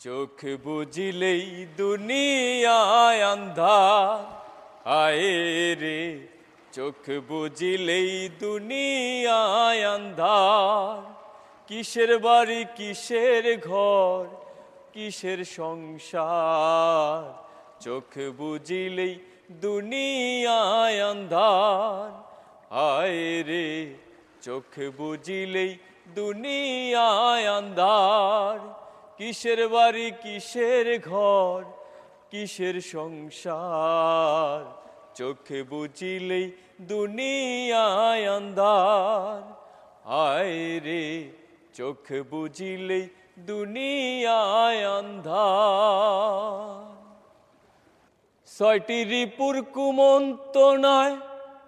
চোখ বুঝিলেই দুনিয়ায় আন্ধার। আয়ে রে, চোখ বুঝিলেই দুনিয়ায় আন্ধার। কিসের বাড়ি, কিসের ঘর, কিসের সংসার? চোখ বুঝিলেই দুনিয়ায় আন্ধার। আয় রে, চোখ বুঝিলেই দুনিয়ায় আন্ধার। কিসের বাড়ি, কিসের ঘর, কিসের সংসার? চোখে বুঝিলেই দুনিয়ায় আন্ধার। আয় রে, চোখ বুঝিলেই দুনিয়ায় আন্ধার। ছয়টি রিপুর কুমন্তনায়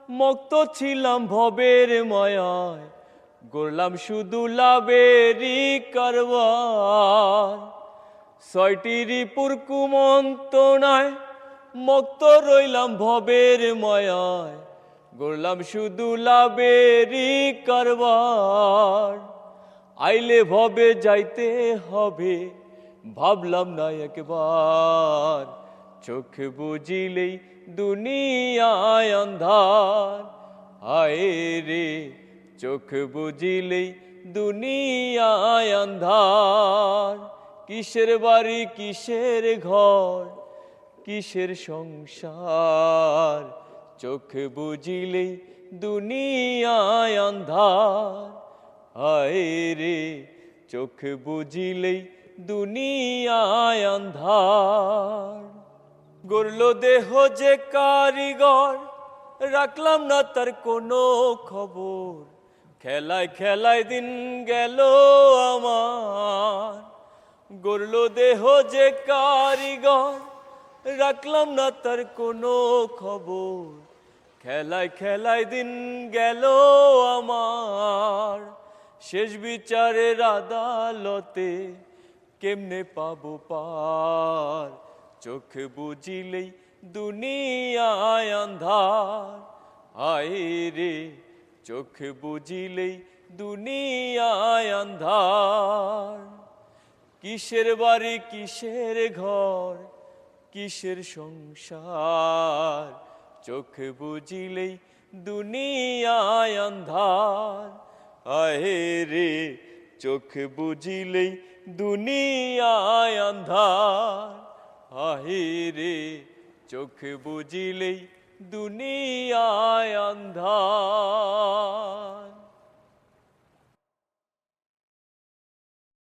মুক্ত ছিলাম ভবের মায়ায়। গড়লাম শুধু লাভেরই কারবার। ছয়টি রিপুর কুমন্তনায় মুক্ত রইলাম ভবের মায়ায়। গড়লাম শুধু লাভেরই কারবার। আইলে ভবে যাইতে হবে, ভাবলাম না একবার। চোখ বুঝিলেই দুনিয়ায় অন্ধার আয় রে চোখ বুঝিলেই দুনিয়ায় আন্ধার কিসের বাড়ি, কিসের ঘর, কিসের সংসার? চোখ বুঝিলেই দুনিয়ায় আন্ধার আয় রে, চোখ বুঝিলেই দুনিয়ায় আন্ধার গড়ল দেহ যে কারিগর, রাখলাম না তার কোনো খবর। খেলায় খেলায় দিন গেল আমার। গড়ল দেহ যে কারিগর, রাখলাম না তার কোনো খবর। খেলায় খেলায় দিন গেল আমার। শেষ বিচারের আদালতে কেমনে পাবো পার? চোখ বুঝিলেই দুনিয়ায় আন্ধার আয় রে চোখ বুঝিলেই দুনিয়ায় আন্ধার কিসের বাড়ি, কিসের ঘর, কিসের সংসার? চোখ বুঝিলেই দুনিয়ায় আন্ধার আহে রে, চোখ বুঝিলেই দুনিয়ায় আন্ধার আহে রে, চোখ বুঝিলেই দুনিয়ায় আন্ধার